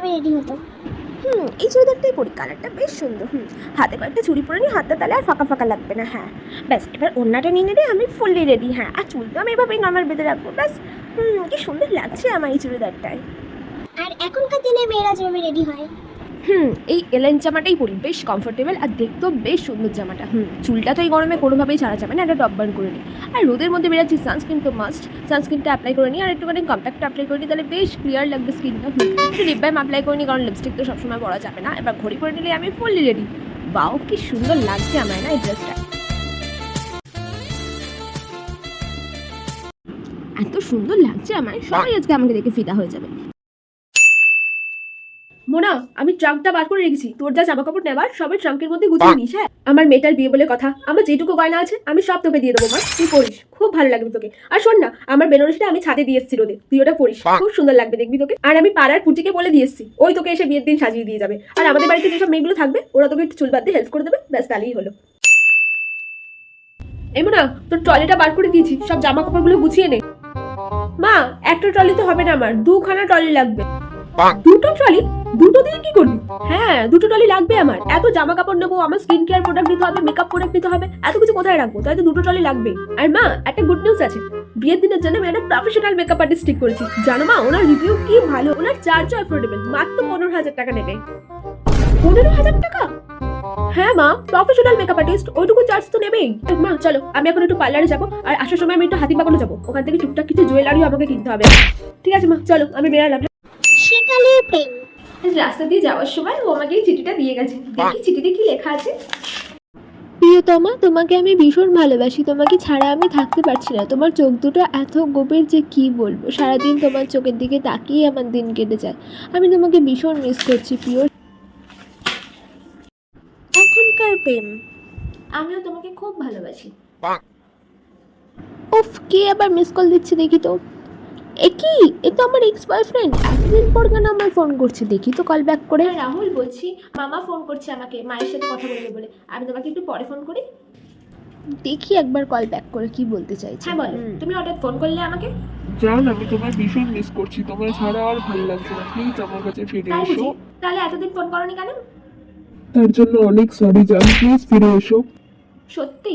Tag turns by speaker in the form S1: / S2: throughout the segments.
S1: এভাবে রেডি হতো
S2: হুম এই চুড়িদারটাই পরি কালারটা বেশ সুন্দর হুম। হাতে কয়েকটা চুড়ি পরে নিই হাতটা তাহলে আর ফাঁকা ফাঁকা লাগবে না হ্যাঁ। ব্যাস এবার অন্যটা নিয়ে নিলে আমি ফুললি রেডি হ্যাঁ। আর চুলটা আমি এভাবেই নর্মাল বেঁধে রাখব ব্যাস। হুম কি সুন্দর লাগছে আমার এই চুড়িদারটায়।
S1: আর এখনকার দিনে মেয়েরা যেভাবে রেডি হয়?
S2: হুম এই এলেন জামাটাই পরি বেশ কমফোর্টেবল আর দেখতেও বেশ সুন্দর জামাটা। হুম চুলটা তো এই গরমে কোনোভাবেই ছাড়া যাবে না একটা টপ বার্ন করে নিই আর রোদের মধ্যে বেরোচ্ছি সানস্ক্রিন তো মাস্ট সানস্ক্রিনটা অ্যাপ্লাই করে নিই আর একটুখানি কম্প্যাক্ট অ্যাপ্লাই করে নিই তাহলে বেশ ক্লিয়ার লাগবে স্কিনটা হুম একটু লিপ বাম অ্যাপ্লাই করে নিই কারণ লিপস্টিক তো সবসময় পরা যাবে না। এবার ঘড়ি পরে নিলে আমি ফুললি রেডি বাও কি সুন্দর লাগছে আমায় না এই ড্রেসটা এত সুন্দর লাগছে আমায় সবাই আজকে আমাকে দেখে ফিদা হয়ে যাবে। মোনা আমি ট্রাঙ্কটা বার করে রেখেছি। তোর যা জামা কাপড় নেবার সবাই ট্রাঙ্কের মধ্যে গুছিয়ে নিস হ্যাঁ? আমার মেয়েটার বিয়ে বলে কথা আমার যেটুকু গয়না আছে আমি সব তোকে দিয়ে দেবো মা। তুই পড়িস খুব ভালো লাগবে তোকে। আর শোন না আমার বেনারসিটা আমি ছাদে দিয়ে এসেছি রোদে। তুই ওটা পড়িস খুব সুন্দর লাগবে দেখবি তোকে। আর আমি পাড়ার পুটিকে বলে দিয়ে এসেছি ওই তোকে এসে বিয়ের দিন সাজিয়ে দিয়ে যাবে। আর আমাদের বাড়িতে যেসব মেয়েগুলো থাকবে ওরা তোকে একটু চুল বাদ দিয়ে হেল্প করে দেবে ব্যাস তাহলেই হলো। এই মোনা তোর ট্রলিটা বার করে দিয়েছি সব জামা কাপড়গুলো গুছিয়ে নে। মা একটা ট্রলি তো হবে না আমার দুখানা ট্রলি লাগবে। দুটো ট্রলি? হ্যাঁ দুটো ট্রলি লাগবে আমার। এত জামা কাপড় নেব, আমার স্কিন কেয়ার প্রোডাক্ট নিতে হবে মেকআপ প্রোডাক্ট নিতে হবে, এত কিছু কোথায় রাখব? তাই তো দুটো ট্রলি লাগবে। আর মা, একটা গুড নিউজ আছে। বিয়ের দিনের জন্য আমি একটা প্রফেশনাল মেকআপ আর্টিস্ট ঠিক করেছি। জানো মা, ওনার রিভিউ কি ভালো? ওনার চার্জও অ্যাফোর্ডেবল মাত্র পনেরো হাজার টাকা নেবে। পনেরো হাজার টাকা? হ্যাঁ মা প্রফেশনাল মেকআপ আর্টিস্ট ওইটুকু চার্জ তো নেবেই। মা, চলো, আমি এখন একটু পার্লারে যাব, আর আসার সময় আমি একটু হাতিবাগানো যাব। ওখান থেকে টুকটাক কিছু জুয়েলারিও আমাকে কিনতে হবে। ঠিক আছে মা, চলো, আমি বেরালাম
S1: সেকালের প্রেম।
S2: রাস্তা দিয়ে যাওয়ার সময় ও আমাকে এই চিঠিটা দিয়ে গেছে। দেখি চিঠিতে কি লেখা আছে। প্রিয়তমা তোমাকে আমি ভীষণ ভালোবাসি। তোমাকে ছাড়া আমি থাকতে পারছি না। তোমার চোখ দুটো এত গভীর যে কি বলব? সারাদিন তোমার চোখের দিকে তাকিয়ে আমার দিন কেটে যায়। আমি তোমাকে ভীষণ মিস করছি প্রিয়। এখনকার প্রেম। আমিও তোমাকে খুব ভালোবাসি। উফ কে আবার মিস কল দিচ্ছে দেখি তো? এ কি? এ তো আমার এক্স বয়ফ্রেন্ড এতদিন পর কেন আমায় ফোন করছে? দেখি তো কল ব্যাক করে। রাহুল বলছি মামা ফোন করছে আমাকে মায়ের সাথে কথা বলবে বলে। আমি তোমাকে একটু পরে ফোন করি? দেখি একবার কল ব্যাক করে কি বলতে চাইছে। হ্যাঁ বলো। তুমি হঠাৎ ফোন করলে আমাকে?
S3: জান আমি তোমায় ভীষণ মিস করছি। তোমায় ছাড়া আর ভালো লাগছে না। প্লিজ আমার কাছে ফিরে
S2: তাই
S3: এসো।
S2: বুঝি। তাহলে এতদিন ফোন করনি কেন?
S3: তার জন্য অনেক সরি জান। প্লিজ ফিরে এসো।
S2: সত্যি?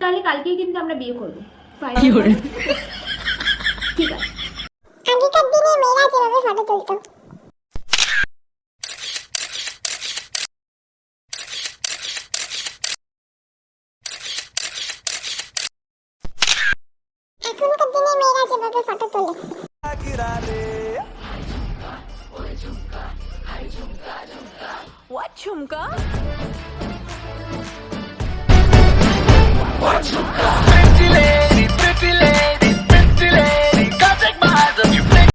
S2: তাহলে কালকেই কিন্তু আমরা বিয়ে করব। ঠিক আছে
S1: আগেকার দিনে মেয়েরা যেভাবে ফটো তুলতো এখনকার দিনে মেয়েরা যেভাবে ফটো তোলে
S4: What chumka?